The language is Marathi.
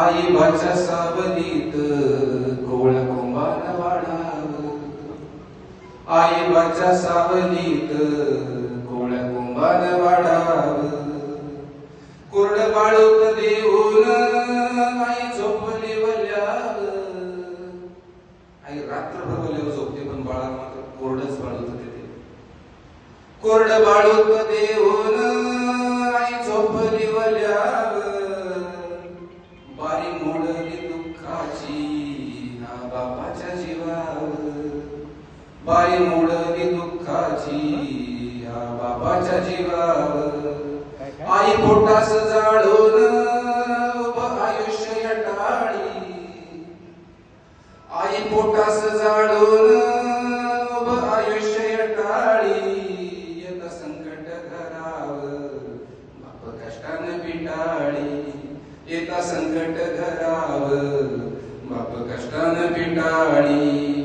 आई बाच्या सावलीत कोळ कुंभार वाढाव. आई बाच्या सावलीत कोळ कुंभार वाढाव. कोरड बाळूत देऊन आई झोपली वल्याव. आई रात्रभर वल्याव झोपते पण बाळा मात्र कोरडच बाळूत देते. कोरड बाळूत देऊन बारी मोडली दुःखाची ना बापाच्या जीवावर. बारी मोडली दुःखाची या बाबाच्या जीवावर. आई पोटास जाळून आयुष्य यटाळी. आई पोटास जाळून आयुष्य यटाळी. येत संकट घरावर बाप कष्टानं पिटाळी. येता संकट घराव बाप कष्टान पिटाळी